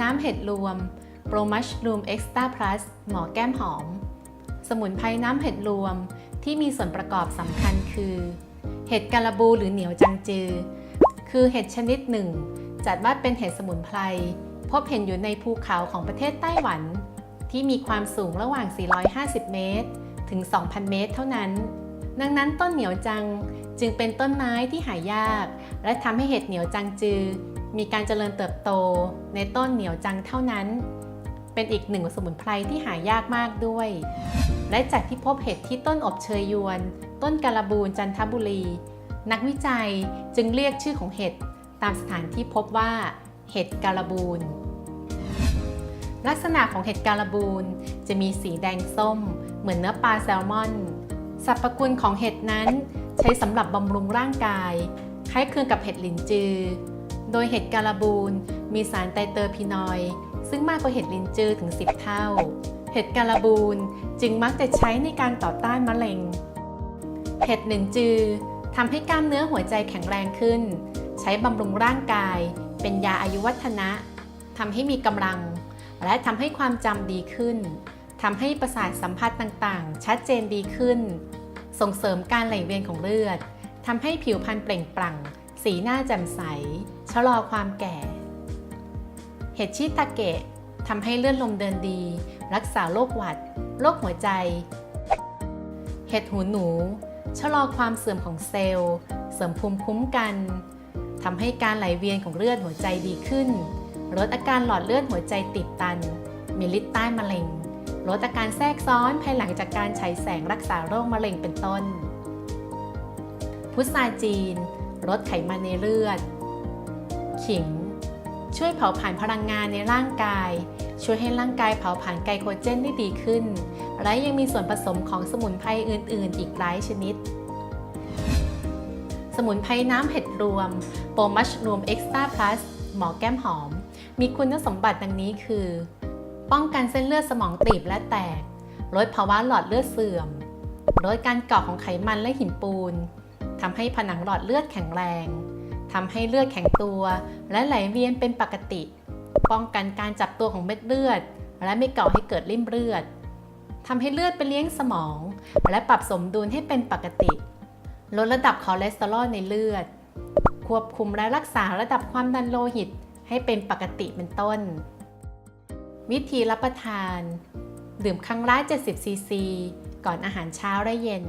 น้ำเห็ดรวม โปรมัชรูมเอ็กซ์ต้าพลัสหมอแก้มหอม สมุนไพรน้ำเห็ดรวมที่มีส่วนประกอบสำคัญคือ เห็ดกาลาบูหรือเหนียวจังจือ คือเห็ดชนิดหนึ่ง จัดว่าเป็นเห็ดสมุนไพร พบเห็นอยู่ในภูเขาของประเทศไต้หวัน ที่มีความสูงระหว่าง 450 เมตร ถึง 2,000 เมตรเท่านั้น ดังนั้นต้นเหนียวจังจึงเป็นต้นไม้ที่หายาก และทำให้เห็ดเหนียวจังจือ มีการเจริญเติบโตในต้นเหนียวจังเท่านั้น เป็นอีกหนึ่งสมุนไพรที่หายากมากด้วย และจากที่พบเห็ดที่ต้นอบเชยยวน ต้นกาลาบูนจันทบุรี นักวิจัยจึงเรียกชื่อของเห็ดตามสถานที่พบว่าเห็ดกาลาบูนลักษณะของเห็ดกาลาบูนจะมีสีแดงส้ม เหมือนเนื้อปลาแซลมอน สรรพคุณของเห็ดนั้นใช้สำหรับบำรุงร่างกาย คล้ายคลึงกับเห็ดหลินจือ โดยเห็ดกาลาบูนมีสารไตเตอร์พีนอยด์ซึ่งมากกว่าเห็ดลินจือถึง 10 เท่า เห็ดกาลาบูนจึงมักจะใช้ในการต่อต้านมะเร็ง เห็ดหนึ่งจือทำให้กล้ามเนื้อหัวใจแข็งแรงขึ้น ใช้บำรุงร่างกาย เป็นยาอายุวัฒนะทำให้มีกำลัง และทำให้ความจำดีขึ้นทำให้ประสาทสัมผัสต่างๆ ชัดเจนดีขึ้น ส่งเสริมการไหลเวียนของเลือดทำให้ผิวพรรณเปล่งปลั่ง สีหน้าแจ่มใส ชะลอความแก่ เห็ดชิตาเกะทำให้เลือดลมเดินดี รักษาโรคหวัด โรคหัวใจ เห็ดหูหนู ชะลอความเสื่อมของเซลล์ เสริมภูมิคุ้มกันทำให้การไหลเวียนของเลือดหัวใจดีขึ้น ลดอาการหลอดเลือดหัวใจติดตัน มีฤทธิ์ต้านมะเร็ง ลดอาการแทรกซ้อนภายหลังจากการฉายแสงรักษาโรคมะเร็งเป็นต้น พุทราจีน ลดไขมันในเลือด ขิง ช่วยเผาผลาญพลังงานในร่างกาย ช่วยให้ร่างกายเผาผลาญไกลโคเจนได้ดีขึ้น และยังมีส่วนผสมของสมุนไพรอื่น ๆ อีกหลายชนิด สมุนไพรน้ำเห็ดรวม โปรมัชรวมเอ็กซ์ต้าพลัสหมอแก้มหอม มีคุณสมบัติดังนี้คือ ป้องกันเส้นเลือดสมองตีบและแตก ลดภาวะหลอดเลือดเสื่อม ลดการเกาะของไขมันและหินปูนทำให้ผนังหลอดเลือดแข็งแรง ทำให้เลือดแข็งตัว และไหลเวียนเป็นปกติ ป้องกันการจับตัวของเม็ดเลือด และไม่ก่อให้เกิดริ่มเลือดทำให้เลือดไปเลี้ยงสมอง และปรับสมดุลให้เป็นปกติ ลดระดับคอเลสเตอรอลในเลือด ควบคุมและรักษาระดับความดันโลหิตให้เป็นปกติเป็นต้น วิธีรับประทาน ดื่มครั้งละ70ซีซีก่อนอาหารเช้าและเย็น